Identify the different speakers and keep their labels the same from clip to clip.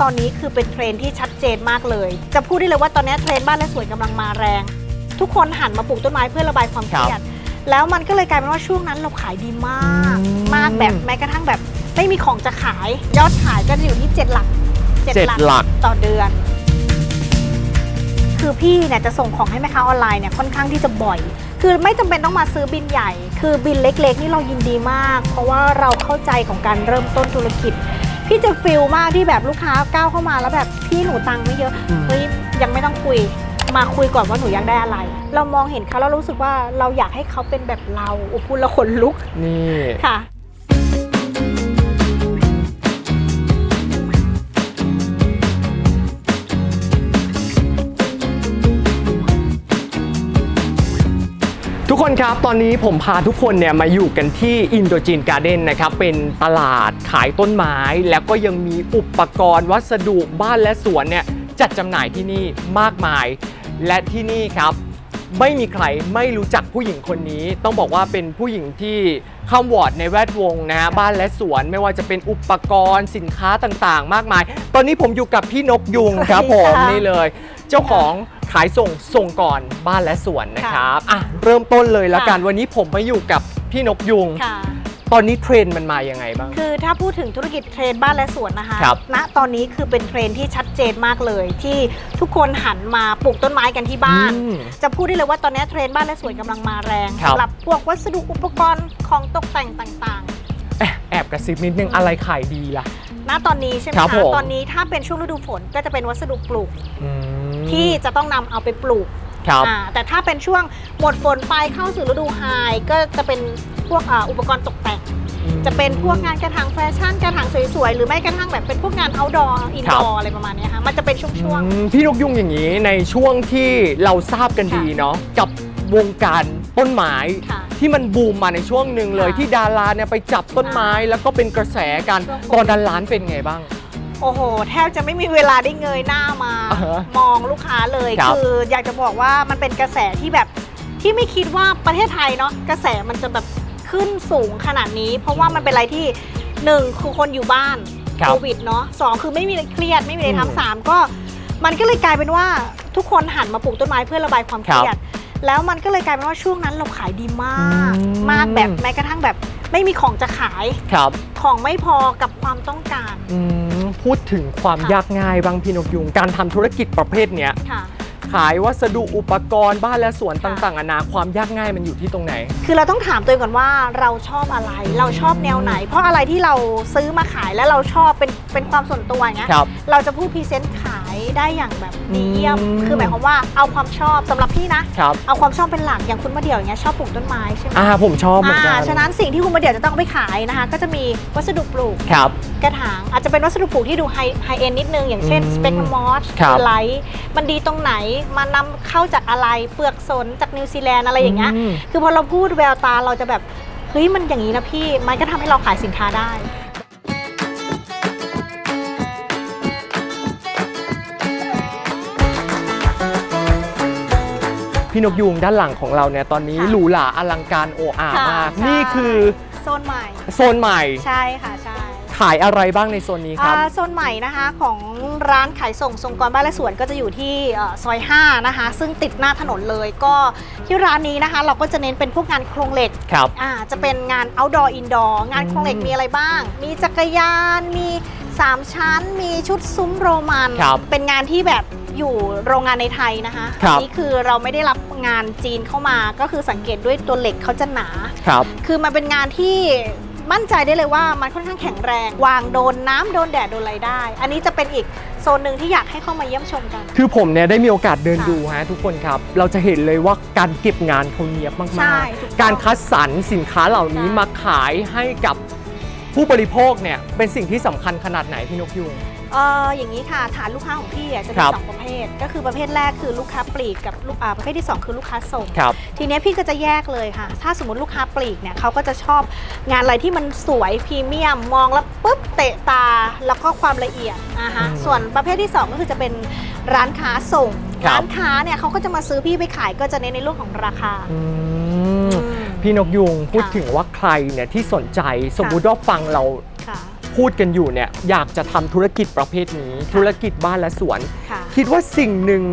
Speaker 1: ตอนนี้คือเป็นเทรนด์ที่ชัดเจนมากเลย จะพูดได้เลยว่าตอนนี้เทรนด์บ้านและสวนกำลังมาแรง ทุกคนหันมาปลูกต้นไม้เพื่อระบายความเครียดแล้วมันก็เลยกลายเป็นว่าช่วงนั้นเราขายดีมาก
Speaker 2: อืม
Speaker 1: มากแบบแม้กระทั่งแบบไม่มีของจะขายยอดขายก็จะอยู่ที่7หลัก
Speaker 2: เจ็ดหลัก
Speaker 1: ต่อเดือน คือพี่เนี่ยจะส่งของให้แม่ค้าออนไลน์เนี่ยค่อนข้างที่จะบ่อย คือไม่จำเป็นต้องมาซื้อบินใหญ่ คือบินเล็ก ๆ นี่เรายินดีมาก เพราะว่าเราเข้าใจของการเริ่มต้นธุรกิจ พี่จะฟิลมากที่แบบลูกค้าก้าวเข้ามาแล้วแบบพี่หนูตังค์ไม่เยอะ
Speaker 2: อืม
Speaker 1: เฮ้ยยังไม่ต้องคุย มาคุยก่อนว่าหนูอยากได้อะไร เรามองเห็นเขาแล้วรู้สึกว่าเราอยากให้เขาเป็นแบบเราอุยพูดและขนลุก
Speaker 2: นี่
Speaker 1: ค่ะ
Speaker 2: ทุกคนครับ ตอนนี้ผมพาทุกคนเนี่ยมาอยู่กันที่อินโดจีนการ์เด้นนะครับ เป็นตลาดขายต้นไม้ แล้วก็ยังมีอุปกรณ์วัสดุบ้านและสวนเนี่ยจัดจำหน่ายที่นี่มากมาย และที่นี่ครับไม่มีใครไม่รู้จักผู้หญิงคนนี้ ต้องบอกว่าเป็นผู้หญิงที่ข้ามวอร์ดในแวดวงนะฮะบ้านและสวนไม่ว่าจะเป็นอุปกรณ์สินค้าต่างๆ มากมาย ตอนนี้ผมอยู่กับพี่นกยุงครับ
Speaker 1: ส
Speaker 2: ผ
Speaker 1: วัสดี
Speaker 2: ม
Speaker 1: ค่ะ
Speaker 2: นี่เลย เจ้าของ ขายส่งส่งก่อนบ้านและสวนนะครับอะเริ่มต้นเลยแล้วกัน
Speaker 1: ค่ะ
Speaker 2: วันนี้ผมมาอยู่กับพี่นกยุง
Speaker 1: ค่ะ
Speaker 2: ตอนนี้เทรนด์มันมายังไงบ้าง
Speaker 1: คือถ้าพูดถึงธุรกิจเทรนด์บ้านและสวนนะคะ
Speaker 2: ครับ
Speaker 1: ณตอนนี้คือเป็นเทรนด์ที่ชัดเจนมากเลย ที่ทุกคนหันมาปลูกต้นไม้กันที่บ้าน
Speaker 2: อืม
Speaker 1: จะพูดได้เลยว่าตอนนี้เทรนด์บ้านและสวนกำลังมาแรง
Speaker 2: ครับ
Speaker 1: สำหรับพวกวัสดุอุปกรณ์ของตกแต่งต่าง
Speaker 2: แอบแอบกระซิบนิดนึงอะไรขายดีล่ะ
Speaker 1: ๆ ณตอนนี้ใช่ไหม
Speaker 2: ครับ
Speaker 1: คะ
Speaker 2: ผม
Speaker 1: ตอนนี้ถ้าเป็นช่วงฤดูฝนก็จะเป็นวัสดุปลูก
Speaker 2: อืม
Speaker 1: ที่จะต้องนำเอาไปปลูก
Speaker 2: ครับ
Speaker 1: อ่าแต่ถ้าเป็นช่วงหมดฝนไปเข้าสู่ฤดูไฮก็จะเป็นพวกอ่าอุปกรณ์ตกแต่ง จะเป็นพวกงานกระถางแฟชั่นกระถางสวยๆหรือไม่กระทั่งแบบเป็นพวกงาน outdoor
Speaker 2: ครับ
Speaker 1: indoor อะไรประมาณเนี้ยค่ะมันจะเป็นช่วง
Speaker 2: อืมพี่นกยุงอย่างนี้ในช่วงที่เราทราบกันดีเนาะกับวงการต้นไม้
Speaker 1: ๆค่ะ
Speaker 2: ที่มันบูมมาในช่วงหนึ่งเลย
Speaker 1: ค่ะ
Speaker 2: ที่ดาราเนี่ยไปจับต้นไม้แล้วก็เป็นกระแสกัน
Speaker 1: ช่วงโควิด
Speaker 2: ตอนดันร้านเป็นไงบ้าง
Speaker 1: โอ้โห แทบจะไม่มีเวลาได้เงยหน้ามา
Speaker 2: อ่าฮะ
Speaker 1: มองลูกค้าเลย
Speaker 2: ครับ
Speaker 1: คืออยากจะบอกว่ามันเป็นกระแสที่แบบที่ไม่คิดว่าประเทศไทยเนาะกระแสมันจะแบบขึ้นสูงขนาดนี้ เพราะว่ามันเป็นอะไรที่หนึ่งคือคนอยู่บ้าน
Speaker 2: ครับ
Speaker 1: โควิดเนาะสองคือไม่มีอะไรเครียดไม่มีอะไร
Speaker 2: อืม
Speaker 1: ทำสามก็ มันก็เลยกลายเป็นว่าทุกคนหันมาปลูกต้นไม้เพื่อระบายความเครียด แล้วมันก็เลยกลายเป็นว่าช่วงนั้นเราขายดีมาก
Speaker 2: อืม
Speaker 1: มากแบบแม้กระทั่งแบบ ไม่มีของจะขาย
Speaker 2: ครับ
Speaker 1: ของไม่พอกับความต้องการ
Speaker 2: อืม พูดถึงความ
Speaker 1: ค่ะ
Speaker 2: ยากง่ายบางพี่นกยุงการทำธุรกิจประเภทเนี้ย
Speaker 1: ค่ะ
Speaker 2: ขายวัสดุอุปกรณ์บ้านและสวน
Speaker 1: ค่ะ
Speaker 2: ต่างๆนานาความยากง่ายมันอยู่ที่ตรงไหน
Speaker 1: คือเราต้องถามตัวเองก่อนว่าเราชอบอะไร เราชอบแนวไหน เพราะอะไรที่เราซื้อมาขายแล้วเราชอบเป็นเป็นความส่วนตัวอย่างเงี้ย
Speaker 2: ครับ
Speaker 1: เราจะพูดพรีเซนต์ขายได้อย่างแบบดีเยี่ยม
Speaker 2: อืม
Speaker 1: คือหมายความว่าเอาความชอบสำหรับพี่นะ
Speaker 2: ครับ
Speaker 1: เอาความชอบเป็นหลักอย่างคุณมาเดี่ยวอย่างเงี้ยชอบปลูกต้นไม้ใช่ไหม
Speaker 2: อ่าผมชอบเหมือนกัน
Speaker 1: ฉะนั้นสิ่งที่คุณมาเดี่ยวจะต้องเอาไปขายนะคะ ก็จะมีวัสดุปลูก
Speaker 2: ครับ
Speaker 1: กระถางอาจจะเป็นวัสดุปลูกที่ดูไฮไฮเอ็นนิดนึง อย่างเช่น
Speaker 2: อืม
Speaker 1: สเปกมอส
Speaker 2: ครับ
Speaker 1: ไลท์มันดีตรงไหนมันนำเข้าจากอะไรเปลือกสนจากนิวซีแลนด์อะไรอย่างเงี้ย
Speaker 2: ม
Speaker 1: คือพอเราพูดแววตาเราจะแบบเฮ้ยมันอย่างนี้นะพี่มันก็ทำให้เราขายสินค้าได้
Speaker 2: พี่นกยุงด้านหลังของเราเนี่ยตอนนี้
Speaker 1: ค่ะ
Speaker 2: หรูหราอลังการโออา
Speaker 1: ค่ะ
Speaker 2: มาก
Speaker 1: ใช่
Speaker 2: นี่คือ
Speaker 1: โซนใหม่
Speaker 2: โซนใหม่
Speaker 1: ใช่ค่ะใช่
Speaker 2: ขายอะไรบ้างในโซนนี้ครับ
Speaker 1: อ่าโซนใหม่นะคะของร้านขายส่งทรงกรบ้านและสวนก็จะอยู่ที่เอ่อซอย 5 นะคะ ซึ่งติดหน้าถนนเลยก็ที่ร้านนี้นะคะ เราก็จะเน้นเป็นพวกงานโครงเหล็ก
Speaker 2: ครับ
Speaker 1: อ่าจะเป็นงาน outdoor indoor งานโครงเหล็ก
Speaker 2: อืม
Speaker 1: มีอะไรบ้าง มีจักรยาน มี 3 ชั้น มีชุดซุ้มโรมัน
Speaker 2: ครับ
Speaker 1: เป็นงานที่แบบอยู่โรงงานในไทยนะคะ
Speaker 2: ครับ
Speaker 1: อันี้คือเราไม่ได้รับงานจีนเข้ามาก็คือสังเกตด้วยตัวเหล็กเขาจะหนา
Speaker 2: ครับ
Speaker 1: คือมันเป็นงานที่ มั่นใจได้เลยว่ามันค่อนข้างแข็งแรง วางโดนน้ำโดนแดดโดนอะไรได้ อันนี้จะเป็นอีกโซนหนึ่งที่อยากให้เข้ามาเยี่ยมชมกัน
Speaker 2: คือผมเนี่ยได้มีโอกาสเดิน
Speaker 1: ค่ะ
Speaker 2: ดูฮะทุกคนครับ เราจะเห็นเลยว่าการเก็บงานเขาเนียบ
Speaker 1: ใช่
Speaker 2: มาก
Speaker 1: ถูกต้อง
Speaker 2: ๆ การคัดสรรสินค้าเหล่านี้
Speaker 1: ใช่
Speaker 2: มาขายให้กับผู้บริโภคเนี่ยเป็นสิ่งที่สำคัญขนาดไหนพี่นกยุง
Speaker 1: เอออย่างนี้ค่ะฐานลูกค้าของพี่อะจะ
Speaker 2: ค
Speaker 1: มี
Speaker 2: รับ
Speaker 1: สองประเภท ก็คือประเภทแรกคือลูกค้าปลีกกับลูกอ่าประเภทที่สองคือลูกค้าส่ง
Speaker 2: ครับ
Speaker 1: ทีเนี้ยพี่ก็จะแยกเลยค่ะ ถ้าสมมติลูกค้าปลีกเนี่ยเขาก็จะชอบงานอะไรที่มันสวยพรีเมียม มองแล้วปุ๊บเตะตา แล้วก็ความละเอียดนะคะ
Speaker 2: อืม
Speaker 1: ส่วนประเภทที่ 2 ก็คือจะเป็นร้านค้าส่ง
Speaker 2: ครับ
Speaker 1: ร้านค้าเนี่ยเขาก็จะมาซื้อพี่ไปขายก็จะเน้นในเรื่องของราคา
Speaker 2: อืมพี่นกยุงพูด
Speaker 1: ค่ะ
Speaker 2: ถึงว่าใครเนี่ยที่สนใจสมมุติว่าฟังเรา
Speaker 1: ค่ะ
Speaker 2: พูดกันอยู่เนี่ยอยากจะทำธุรกิจประเภทนี้ ธุรกิจบ้านและสวน
Speaker 1: ค่ะ
Speaker 2: คิดว่าสิ่งหนึ่ง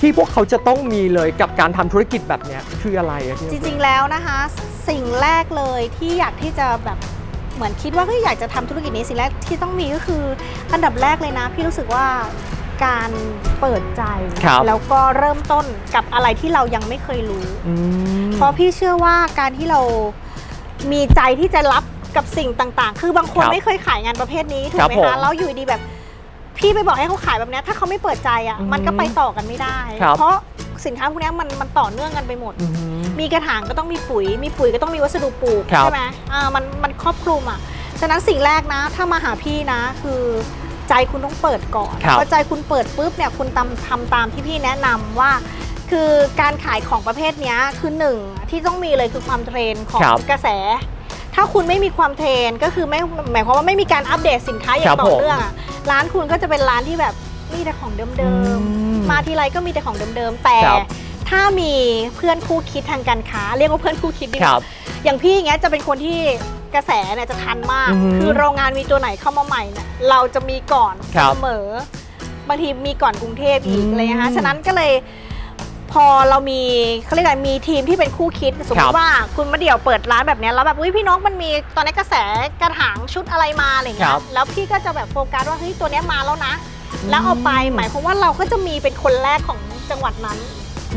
Speaker 2: ที่พวกเขาจะต้องมีเลยกับการทำธุรกิจแบบเนี้ยคืออะไรอะพี่น
Speaker 1: จ
Speaker 2: ก
Speaker 1: ริงๆแล้วนะคะ สิ่งแรกเลยที่อยากที่จะแบบเหมือนคิดว่าเฮ้ยอยากจะทำธุรกิจนี้สิ่งแรกที่ต้องมีก็คือ อันดับแรกเลยนะ พี่รู้สึกว่าการเปิดใจ
Speaker 2: ครับ
Speaker 1: แล้วก็เริ่มต้นกับอะไรที่เรายังไม่เคยรู้
Speaker 2: อืม
Speaker 1: เพราะพี่เชื่อว่าการที่เรามีใจที่จะรับ กับสิ่งต่างๆ คือบางคน
Speaker 2: ครับ
Speaker 1: ไม่เคยขายงานประเภทนี้ถูก
Speaker 2: ครับ
Speaker 1: ไหม
Speaker 2: ผม
Speaker 1: คะแล้วอยู่ดีแบบ พี่ไปบอกให้เขาขายแบบเนี้ยถ้าเขาไม่เปิดใจอะ
Speaker 2: อืม
Speaker 1: มันก็ไปต่อกันไม่ได้
Speaker 2: ครับ
Speaker 1: เพราะสินค้าพวกเนี้ยมันมันต่อเนื่องกันไปหมด
Speaker 2: อืม
Speaker 1: มีกระถางก็ต้องมีปุ๋ย มีปุ๋ยก็ต้องมีวัสดุปลูก
Speaker 2: ครับ
Speaker 1: ใช่ไหมอ่ามันมันครอบคลุมอะ ฉะนั้นสิ่งแรกนะ ถ้ามาหาพี่นะ คือใจคุณต้องเปิดก่อน
Speaker 2: ครับ
Speaker 1: พอใจคุณเปิดปุ๊บเนี่ยคุณทำทำตามที่พี่แนะนำว่า คือการขายของประเภทเนี้ยคือหนึ่งที่ต้องมีเลยคือความเทรนของ
Speaker 2: ครับ
Speaker 1: กระแส ถ้าคุณไม่มีความเทรนก็คือไม่หมายความว่าไม่มีการอัปเดตสินค้าอย่า
Speaker 2: ครั
Speaker 1: ง
Speaker 2: บ
Speaker 1: ต่อ
Speaker 2: ผม
Speaker 1: เนื่องอะร้านคุณก็จะเป็นร้านที่แบบมีแต่ของเดิม
Speaker 2: อืม
Speaker 1: ๆมาทีไรก็มีแต่ของเดิมๆแต่
Speaker 2: ครับ
Speaker 1: ถ้ามีเพื่อนคู่คิดทางการค้า เรียกว่าเพื่อนคู่คิดดีก
Speaker 2: ค
Speaker 1: ว่า
Speaker 2: รับ
Speaker 1: อย่างพี่อย่างเงี้ยจะเป็นคนที่กระแสเนี่ยจะทันมาก
Speaker 2: อือหือ
Speaker 1: คือโรงงานมีตัวไหนเข้ามาใหม่เนี่ยเราจะมีก่อน
Speaker 2: ครับ
Speaker 1: เสมอบางทีมีก่อนกรุงเทพอีก
Speaker 2: อืม
Speaker 1: อะไรเงี้ยฮะฉะนั้นก็เลย พอเรามีเขาเรียกอะไรมีทีมที่เป็นคู่คิดสมม
Speaker 2: ครั
Speaker 1: ติ
Speaker 2: บ
Speaker 1: ว่าคุณมาเดี่ยวเปิดร้านแบบเนี้ยแล้วแบบอุ้ยพี่น้องมันมีตอนนี้กระแสกระถางชุดอะไรมาอะไร
Speaker 2: ค
Speaker 1: เงี้
Speaker 2: รั
Speaker 1: ย
Speaker 2: บ
Speaker 1: แล้วพี่ก็จะแบบโฟกัสว่าเฮ้ยตัวเนี้ยมาแล้วนะ แล้วเอาไปหมายความว่าเราก็จะมีเป็นคนแรกของจังหวัดนั้น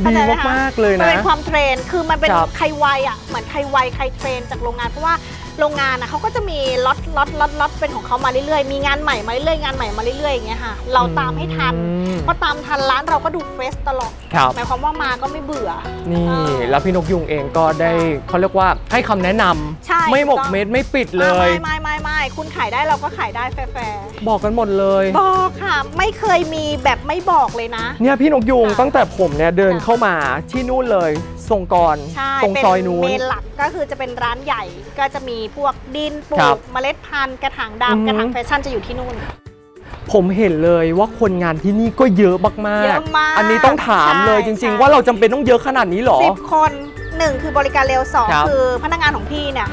Speaker 1: เข้า
Speaker 2: ดี
Speaker 1: ใจไหมคะ
Speaker 2: มากๆเลย
Speaker 1: มัน
Speaker 2: นะ
Speaker 1: เป็นความเทรน คือมันเป็น
Speaker 2: ครับ
Speaker 1: ใครไวอะ เหมือนใครไวใครเทรนจากโรงงานเพราะว่า โรงงานอะเขาก็จะมีล็อตล็อตล็อตล็อตเป็นของเขามาเรื่อยๆ มีงานใหม่มาเรื่อยๆงานใหม่มาเรื่อยๆอย่างเงี้ยค่ะ เราตามให้ทัน
Speaker 2: อืม
Speaker 1: พอตามทันร้านเราก็ดูเฟสตลอด
Speaker 2: ครับ
Speaker 1: หมายความว่ามาก็ไม่เบื่อ
Speaker 2: นี่
Speaker 1: เออ
Speaker 2: แล้วพี่นกยุงเองก็ได้เขาเรียกว่าให้คำแนะนำ
Speaker 1: ใช่
Speaker 2: ไม่หมก
Speaker 1: ถูต้อง
Speaker 2: เม็ดไม่ปิดเล
Speaker 1: อะ
Speaker 2: ย
Speaker 1: ไม่ไม่ไม่ไม่คุณขายได้เราก็ขายได้แฟร์
Speaker 2: บอกกันหมดเลย
Speaker 1: ๆบอกค่ะ ไม่เคยมีแบบไม่บอกเลยนะ
Speaker 2: เนี่ยพี่นกยุง
Speaker 1: ค่ะ
Speaker 2: ตั้งแต่ผมเนี่ยเดิน
Speaker 1: ค่ะ
Speaker 2: เข้ามาที่นู่นเลยทรงกร
Speaker 1: ใช่
Speaker 2: ตรง
Speaker 1: เป็น
Speaker 2: ซอยนู้น
Speaker 1: เมนหลักก็คือจะเป็นร้านใหญ่ก็จะมีพวกดินปลู
Speaker 2: ครับ
Speaker 1: กเมล็ดพันธุ์กระถาง
Speaker 2: อือหือ
Speaker 1: ดำกระถางแฟชั่นจะอยู่ที่นู่น
Speaker 2: ผมเห็นเลยว่าคนงานที่นี่ก็เยอะมาก
Speaker 1: เยอะมาก
Speaker 2: อันนี้ต้องถามเลย
Speaker 1: ใช่
Speaker 2: จริง
Speaker 1: ใช่
Speaker 2: ๆว่าเราจำเป็นต้องเยอะขนาดนี้เหรอ
Speaker 1: สิบคนหนึ่งคือบริการเร็วสอง
Speaker 2: ครับ
Speaker 1: คือพนักงานของพี่เนี่ย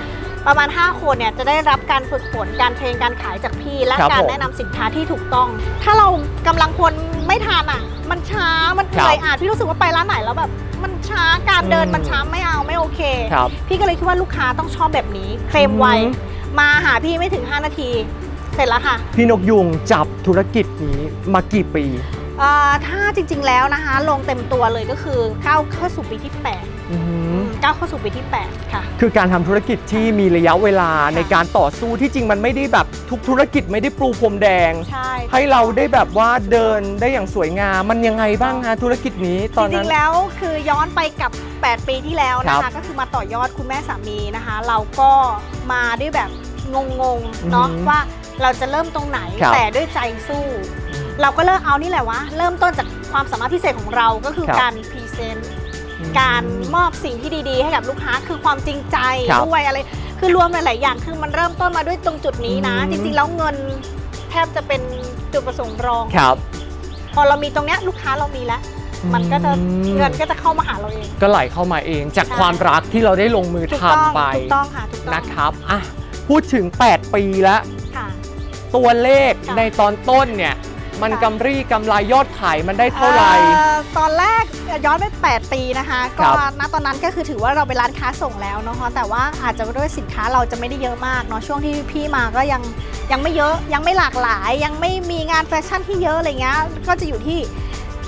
Speaker 1: ประมาณ 5 คนเนี่ยจะได้รับการฝึกฝนการเทรนการขายจากพี่ และ
Speaker 2: ครับ
Speaker 1: การ
Speaker 2: ผม
Speaker 1: แนะนำสินค้าที่ถูกต้อง ถ้าเรากำลังพล ไม่ทันอะ มันช้ามันเหนื่อย
Speaker 2: ครับ
Speaker 1: อะพี่รู้สึกว่าไปร้านไหนแล้วแบบ มันช้าการเดิน
Speaker 2: อืม
Speaker 1: มันช้าไม่เอาไม่โอเค
Speaker 2: ครับ
Speaker 1: พี่ก็เลยคิดว่าลูกค้าต้องชอบแบบนี้ เคลมไว
Speaker 2: อืม
Speaker 1: มาหาพี่ไม่ถึง 5 นาที เสร็จแล้วค่ะ
Speaker 2: พี่นกยุงจับธุรกิจนี้มากี่ปี
Speaker 1: เอ่อถ้าจริงๆแล้วนะคะ ลงเต็มตัวเลยก็คือเข้าเข้าสู่ปีที่8
Speaker 2: อืม
Speaker 1: ก้าวเข้าสู่ปีที่ 8 ค่ะ
Speaker 2: คือการทำธุรกิจที่มีระยะเวลาในการต่อสู้ที่จริงมันไม่ได้แบบทุกธุรกิจไม่ได้ปลูพรมแดง
Speaker 1: ใช่
Speaker 2: ให้เราได้แบบว่าเดินได้อย่างสวยงามมันยังไงบ้างฮะธุรกิจนี้ตอน
Speaker 1: จ
Speaker 2: นั้
Speaker 1: ริ
Speaker 2: น
Speaker 1: งๆ แล้วคือย้อนไปกับ 8 ปีที่แล้วนะ
Speaker 2: ครั
Speaker 1: คะ
Speaker 2: บ
Speaker 1: ก็คือมาต่อยอดคุณแม่สามีนะคะ เราก็มาด้วยแบบงงๆเนาะ
Speaker 2: อืม
Speaker 1: ว่าเราจะเริ่มตรงไหน
Speaker 2: ครับ
Speaker 1: แต่ด้วยใจสู้ เราก็เริ่มเอานี่แหละวะเริ่มต้นจากความสามารถพิเศษของเราก็คือ
Speaker 2: ครับ
Speaker 1: การพรีเซนต์ การมอบสิ่งที่ดีๆ ให้กับลูกค้าคือความจริงใจ
Speaker 2: ครับ
Speaker 1: ด้วยอะไร คือรวมหลายๆอย่างคือมันเริ่มต้นมาด้วยตรงจุดนี้นะ
Speaker 2: อืม
Speaker 1: จริงๆแล้วเงินแทบจะเป็นจุดประสงค์รอง
Speaker 2: ครับ
Speaker 1: พอเรามีตรงเนี้ยลูกค้าเรามีแล้ว มันก็จะ
Speaker 2: อืม
Speaker 1: เงินก็จะเข้ามาหาเราเอง
Speaker 2: ก็ไหลเข้ามาเองจาก
Speaker 1: ใช่
Speaker 2: ความรักที่เราได้ลงมือ
Speaker 1: ถูกต้อง
Speaker 2: ทำไป
Speaker 1: ถูกต้องค่ะถูกต้อง
Speaker 2: นะครับอะพูดถึง 8 ปีแล้ว
Speaker 1: ค่ะ
Speaker 2: ตัวเลข
Speaker 1: ค่ะ
Speaker 2: ในตอนต้นเนี่ย มัน
Speaker 1: ค่ะ
Speaker 2: กำไรกำไรยอดขายมันได้เท่าไหร่
Speaker 1: เอ่อตอนแรกย้อนไป 8 ปีนะคะ
Speaker 2: ครั
Speaker 1: ก็
Speaker 2: บ
Speaker 1: ณตอนนั้นก็คือถือว่าเราเป็นร้านค้าส่งแล้วเนาะแต่ว่าอาจจะด้วยสินค้าเราจะไม่ได้เยอะมากเนาะช่วงที่พี่มาก็ยังยังไม่เยอะยังไม่หลากหลาย ยังไม่มีงานแฟชั่นที่เยอะอะไรเงี้ยก็จะอยู่ที่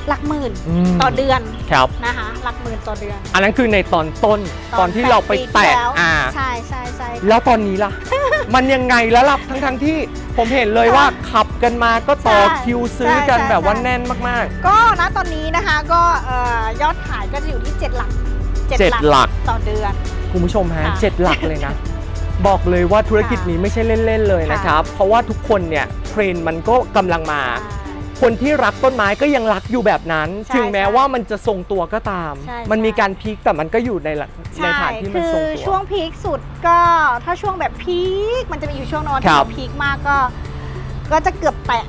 Speaker 1: หลักหมื่น
Speaker 2: ม
Speaker 1: ต่อเดือน
Speaker 2: ครับ
Speaker 1: นะคะหลักหมื่นต่อเดือน
Speaker 2: อันนั้นคือในตอนต้นตอนที่เราไป
Speaker 1: แปดปีที่
Speaker 2: แตะ
Speaker 1: แล้ว
Speaker 2: อ่า
Speaker 1: ใช่ใช่ใช่ค่ะ
Speaker 2: แล้วตอนนี้ล่ะ มันยังไงแล้วล่ะทั้งทั้งๆที่ผมเห็นเลยว่าขับกันมาก็ต่อ
Speaker 1: ใช่
Speaker 2: คิวซื้อกัน
Speaker 1: ใช่
Speaker 2: แบบว่า
Speaker 1: ใช่
Speaker 2: แน่นมาก
Speaker 1: ก็ณตอนนี้นะคะก็เอ่อยอดขายก็จะอยู่ที่ 7 หลัก
Speaker 2: เจ็ดหลัก
Speaker 1: ต่อเดือน
Speaker 2: ๆ คุณผู้ชมฮะ
Speaker 1: ค่ะ
Speaker 2: เจ็ดหลักเลยนะ บอกเลยว่าธุรกิจนี้ไม่ใช่เล่น ๆ เลยนะครับ เพราะว่าทุกคนเนี่ยเทรนด์มันก็กำลังมา คนที่รักต้นไม้ก็ยังรักอยู่แบบนั้น
Speaker 1: ใช่
Speaker 2: ถึงแม้
Speaker 1: ใช่
Speaker 2: ว่ามันจะทรงตัวก็ตาม
Speaker 1: ใช่
Speaker 2: มันมี
Speaker 1: ใช่
Speaker 2: การพีคแต่มันก็อยู่ในหลักใน
Speaker 1: ใช่
Speaker 2: ฐานที่มัน
Speaker 1: คื
Speaker 2: ทรง
Speaker 1: อ
Speaker 2: ตัว
Speaker 1: ช่วงพีคสุดก็ถ้าช่วงแบบพีคมันจะมีอยู่ช่วงนอน
Speaker 2: ครั
Speaker 1: ที่
Speaker 2: บ
Speaker 1: เราพีคมากก็ ก็จะเกือบแตะ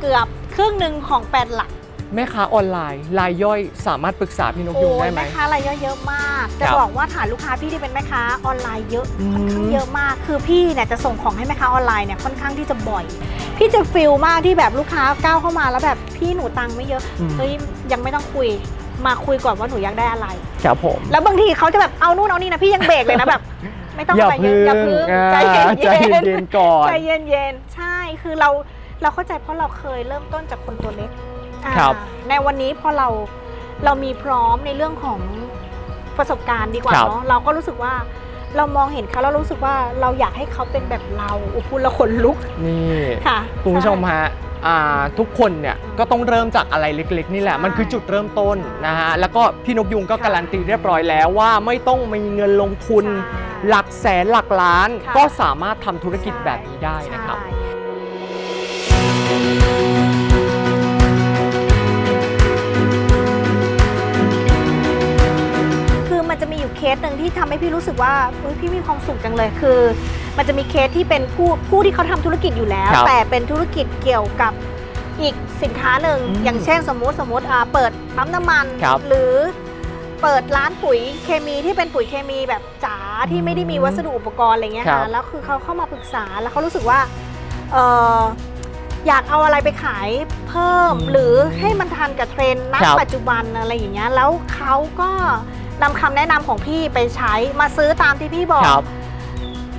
Speaker 1: เกือบครึ่งหนึ่งของแปดหลัก
Speaker 2: แม่ค้าออนไลน์รายย่อยสามารถปรึกษาพี่นก
Speaker 1: โอ้
Speaker 2: ยุงได้
Speaker 1: ย
Speaker 2: ไหม
Speaker 1: แม่ค้ารายย่อยเยอะมาก จะ
Speaker 2: ครับ
Speaker 1: บอกว่าฐานลูกค้าพี่ที่เป็นแม่ค้าออนไลน์เยอะ
Speaker 2: อืม
Speaker 1: ค่อนข้างเยอะมาก คือพี่เนี่ยจะส่งของให้แม่ค้าออนไลน์เนี่ยค่อนข้างที่จะบ่อย พี่จะฟิลมากที่แบบลูกค้าก้าวเข้ามาแล้วแบบพี่หนูตังค์ไม่เยอะ
Speaker 2: อืม
Speaker 1: เฮ้ยยังไม่ต้องคุย มาคุยก่อนว่าหนูอยากได้อะไร
Speaker 2: ครับผม
Speaker 1: แล้วบางทีเขาจะแบบเอานู่นเอานี่นะพี่ยังเบรกเลยนะแบบ ไม่ต้อง
Speaker 2: อย่า
Speaker 1: อะไรเยอะอย่า
Speaker 2: พึ่
Speaker 1: พึ่
Speaker 2: ง
Speaker 1: ง
Speaker 2: อ่า
Speaker 1: ใจเย็น
Speaker 2: ใจ
Speaker 1: ๆ
Speaker 2: เย็นๆก่อน
Speaker 1: ใจเย็นๆ ใช่ คือเราเราเข้าใจเพราะเราเคยเริ่มต้นจากคนตัวเล็กอ่า
Speaker 2: ครับ
Speaker 1: ในวันนี้พอเราเรามีพร้อมในเรื่องของประสบการณ์ดีกว่า
Speaker 2: ครับ
Speaker 1: เนาะเราก็รู้สึกว่าเรามองเห็นเขาแล้วรู้สึกว่าเราอยากให้เขาเป็นแบบเราอุยพูดและขนลุก
Speaker 2: นี่
Speaker 1: ค่ะ
Speaker 2: คุณผู้ชม
Speaker 1: ใฮะ
Speaker 2: อ่าทุกคนเนี่ยก็ต้องเริ่มจากอะไรเล็กๆ นี่แหละ
Speaker 1: ใช่
Speaker 2: มันคือจุดเริ่มต้นนะฮะ แล้วก็พี่นกยุงก็
Speaker 1: ค่ะ
Speaker 2: การันตีเรียบร้อยแล้วว่าไม่ต้องมีเงินลงทุน
Speaker 1: ใช่
Speaker 2: หลักแสนหลักล้าน
Speaker 1: ค่ะ
Speaker 2: ก็สามารถทำธุรกิจแบบนี้ได้นะครับ
Speaker 1: ใช่ เคสหนึ่งที่ทำให้พี่รู้สึกว่าเฮ้ยพี่มีความสุขจังเลยคือ มันจะมีเคสที่เป็นผู้ผู้ที่เขาทำธุรกิจอยู่แล้ว
Speaker 2: ครับ
Speaker 1: แต่เป็นธุรกิจเกี่ยวกับอีกสินค้าหนึ่ง
Speaker 2: อืม
Speaker 1: อย่างเช่นสมมุติสมมติอ่าเปิดปั๊มน้ำมัน
Speaker 2: ครับ
Speaker 1: หรือเปิดร้านปุ๋ยเคมีที่เป็นปุ๋ยเคมีแบบจ๋าที่ไม่ได้มีวัสดุอุปกรณ์อะไรเงี้ย
Speaker 2: ครั
Speaker 1: ค่ะ
Speaker 2: บ
Speaker 1: แล้วคือเขาเข้ามาปรึกษาแล้วเขารู้สึกว่าเอออยากเอาอะไรไปขายเพิ่ม หรือให้มันทันกับเทรนด์ณ
Speaker 2: ครับ
Speaker 1: ปัจจุบันอะไรอย่างเงี้ยแล้วเขาก็ นำคำแนะนำของพี่ไปใช้มาซื้อตามที่พี่บอก
Speaker 2: ครับ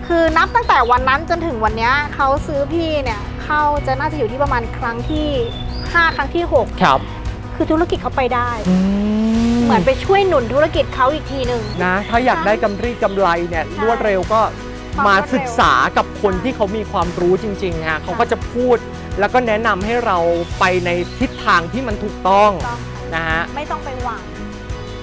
Speaker 1: คือนับตั้งแต่วันนั้นจนถึงวันเนี้ยเขาซื้อพี่เนี่ยเข้าจะน่าจะอยู่ที่ประมาณครั้งที่ 5 ครั้งที่
Speaker 2: ครับ
Speaker 1: 6 คือธุรกิจเขาไปได้
Speaker 2: อื
Speaker 1: เหมือนไปช่วยหนุนธุรกิจเขาอีกทีหนึ่ง
Speaker 2: นะ ถ้าอยากได้กำไรกำไรเนี่ย
Speaker 1: ใช่
Speaker 2: รวดเร็วก็
Speaker 1: ความ
Speaker 2: มาร
Speaker 1: วดเร็ว
Speaker 2: ศึกษากับคนที่เขามีความรู้จริงๆฮะเขาก็จะพูดแล้วก็แนะนำให้เราไปในทิศทางที่มันถูกต้อง
Speaker 1: ต้อง
Speaker 2: นะฮะ
Speaker 1: ไม่ต้องไปหวัง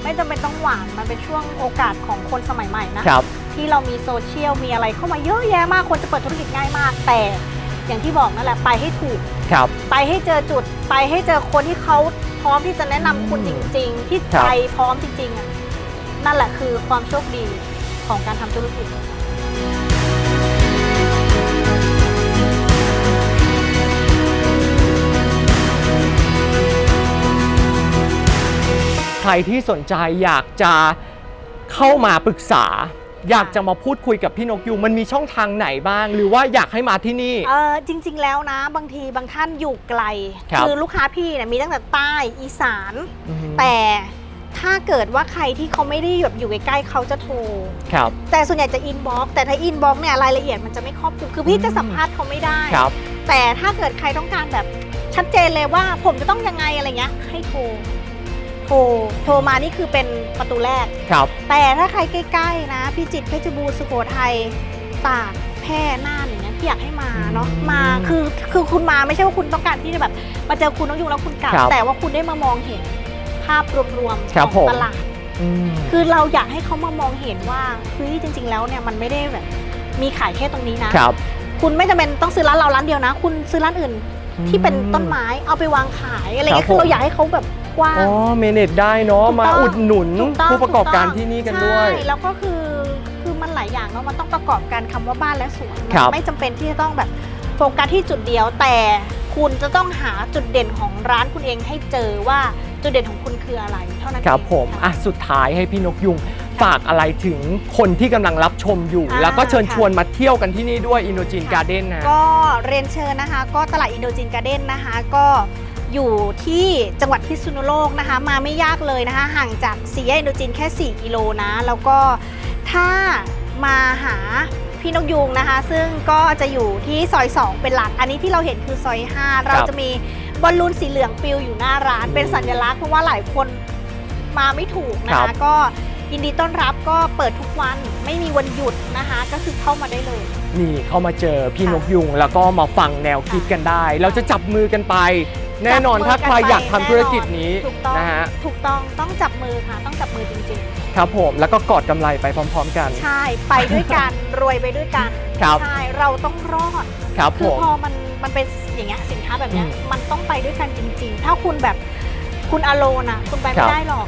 Speaker 1: ไม่จำเป็นต้องหวังมันเป็นช่วงโอกาสของคนสมัยใหม่นะ
Speaker 2: ครับ
Speaker 1: ที่เรามีโซเชียลมีอะไรเข้ามาเยอะแยะมากคนจะเปิดธุรกิจง่ายมาก แต่อย่างที่บอกนั่นแหละไปให้ถูก
Speaker 2: ครับ
Speaker 1: ไปให้เจอจุดไปให้เจอคนที่เขาพร้อมที่จะแนะนำคุณจริง ๆ ที่
Speaker 2: ครั
Speaker 1: ใจ
Speaker 2: บ
Speaker 1: พร้อมจริงๆอะนั่นแหละคือความโชคดีของการทำธุรกิจ
Speaker 2: รที่สนใจอยากจะเข้ามาปรึกษา อยากจะมาพูดคุยกับพี่นกยูงมันมีช่องทางไหนบ้าง หรือว่าอยากให้มาที่นี่
Speaker 1: เออจริง ๆ แล้วนะ บางทีบางท่านอยู่ไกล
Speaker 2: ครับ
Speaker 1: อลูกค้าพี่เนี่ยมีตั้งแต่ใต้อีสาน
Speaker 2: อืม
Speaker 1: แต่ถ้าเกิดว่าใครที่เขาไม่ได้แบบอยู่ใกล้ๆเขาจะโทร
Speaker 2: ครับ
Speaker 1: แต่ส่วนใหญ่จะอินบ็อกแต่ถ้าอินบ็อกเนี่ยรายละเอียดมันจะไม่ครอบคลุมคือพี่จะสัมภาษณ์เขาไม่ได้
Speaker 2: ครับ
Speaker 1: แต่ถ้าเกิดใครต้องการแบบชัดเจนเลยว่าผมจะต้องยังไงอะไรเงี้ยให้โทร โทรโทรมานี่คือเป็นประตูแรก
Speaker 2: ครับ
Speaker 1: แต่ถ้าใครใกล้ๆนะพิจิตรเพชรบูรณ์สุโขทัยตากแพร่น่านอย่างเงี้ยพี่อยากให้มาเนาะ
Speaker 2: อืม
Speaker 1: มาคือคือคุณมาไม่ใช่ว่าคุณต้องการที่จะแบบ มาเจอคุณน้องยุงแล้วคุณกลับ
Speaker 2: ครับ
Speaker 1: แต่ว่าคุณได้มามองเห็นภาพรวมๆ
Speaker 2: ครับ
Speaker 1: ข
Speaker 2: ผ
Speaker 1: อง
Speaker 2: ม
Speaker 1: ตลาด
Speaker 2: อืม
Speaker 1: คือเราอยากให้เขามามองเห็นว่าเฮ้ยจริง ๆ แล้วเนี่ยมันไม่ได้แบบ มีขายแค่ตรงนี้นะ
Speaker 2: ครับ
Speaker 1: คุณไม่จำเป็นต้องซื้อร้านเราร้านเดียวนะ คุณซื้อร้านอื่นที่เป็นต้นไม้เอาไปวางขายอะไรเงี้ย
Speaker 2: ครับ
Speaker 1: คือเรา
Speaker 2: ผม
Speaker 1: อยากให้เขาแบบ กว้าง
Speaker 2: อ๋อเมเนจได้เนาะ
Speaker 1: ถูกต้อง
Speaker 2: มาอุดหนุน
Speaker 1: ถูกต้อง
Speaker 2: ผู้ประกอบการ
Speaker 1: ถูต้ง
Speaker 2: ที่นี่กันด้วย
Speaker 1: ใช่แล้วก็คือคือมันหลายอย่างเนาะมันต้องประกอบกันคำว่าบ้านและสวน
Speaker 2: ครับ
Speaker 1: มันไม่จำเป็นที่จะต้องแบบโฟกัสที่จุดเดียว แต่คุณจะต้องหาจุดเด่นของร้านคุณเองให้เจอว่าจุดเด่นของคุณคืออะไร เท่านั้น
Speaker 2: ครับ
Speaker 1: เอง
Speaker 2: ผม
Speaker 1: ค่ะ
Speaker 2: อะ สุดท้ายให้พี่นกยุงฝากอะไรถึงคนที่กำลังรับชมอยู่
Speaker 1: อ่า
Speaker 2: แล้วก็เชิญ
Speaker 1: ค่ะ
Speaker 2: ชวนมาเที่ยวกันที่นี่ด้วยอินโดจีนการ์เด้นนะ
Speaker 1: ก็เรียนเชิญนะคะ ก็ตลาดอินโดจีนการ์เด้นนะคะ ก็ อยู่ที่จังหวัดพิษณุโลกนะคะ มาไม่ยากเลยนะคะ ห่างจากสี่แยกอินโดจีนแค่ 4 กิโลนะ แล้วก็ถ้ามาหาพี่นกยูงนะคะ ซึ่งก็จะอยู่ที่ซอย 2 เป็นหลัก อันนี้ที่เราเห็นคือซอย 5 เราจะมีบอลลูนสีเหลืองปลิวอยู่หน้าร้านเป็นสัญลักษณ์เพราะว่าหลายคนมาไม่ถูกนะ
Speaker 2: ครั
Speaker 1: คะ
Speaker 2: บ
Speaker 1: ก็ยินดีต้อนรับก็เปิดทุกวันไม่มีวันหยุดนะคะ ก็คือเข้ามาได้เลย
Speaker 2: นี่เข้ามาเจอพี่
Speaker 1: ค่ะ
Speaker 2: นกยุงแล้วก็มาฟังแนวคิดกันได้ เราจะจับมือกันไป แน่นอน
Speaker 1: จับมือ
Speaker 2: ถ้าใคร
Speaker 1: กันไป
Speaker 2: อยากทำธุรกิจนี้
Speaker 1: ถูกต้อง
Speaker 2: นะฮะ
Speaker 1: ถูกต้องต้องจับมือค่ะต้องจับมือจริง
Speaker 2: ครับผมแล้วก็กอดกำไรไปพร้อม ๆ กัน
Speaker 1: ๆ ใช่ไปด้วยกัน รวยไปด้วยกัน
Speaker 2: ครับ
Speaker 1: ใช่เราต้องรอด
Speaker 2: ครับ
Speaker 1: คื
Speaker 2: ผ
Speaker 1: อ
Speaker 2: ม
Speaker 1: พอมันมันเป็นอย่างเงี้ยสินค้าแบบเนี้ย
Speaker 2: อืม
Speaker 1: มันต้องไปด้วยกันจริง ๆ ถ้าคุณแบบคุณอโลนอะ คุณไป
Speaker 2: ครั
Speaker 1: ไม่
Speaker 2: บ
Speaker 1: ได้หรอก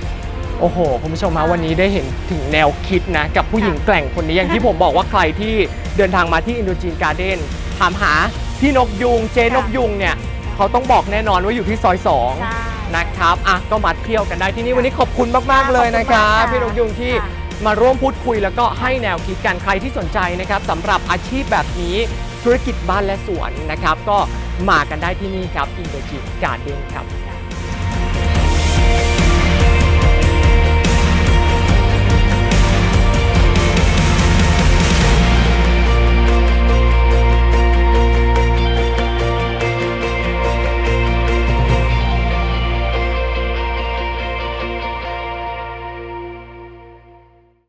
Speaker 2: โอ้โห คุณผู้ชมมา
Speaker 1: ใช่
Speaker 2: วันนี้ได้เห็นถึงแนวคิดนะ กับผู้หญิง
Speaker 1: ค่ะ
Speaker 2: แกร่งคนนี้อย่างที่ผมบอกว่าใครที่เดินทางมาที่อินโดจีนการ์เด้นถามหาพี่นกยุงเจนกยุงเนี่ย เขาต้องบอกแน่นอนว่าอยู่ที่ซอย
Speaker 1: ใช่
Speaker 2: 2นะครับอะก็มาเที่ยวกันได้ที่นี่วันนี้ขอบคุณมาก ๆ เลยนะครับ
Speaker 1: ขอบคุณมากค่ะ
Speaker 2: พี่นกยุงที่
Speaker 1: ค่ะ
Speaker 2: มาร่วมพูดคุยแล้วก็ให้แนวคิดกันใครที่สนใจนะครับสำหรับอาชีพแบบนี้ธุรกิจบ้านและสวนนะครับ ก็มากันได้ที่นี่ครับอินโดจีนการ์เด้นครับ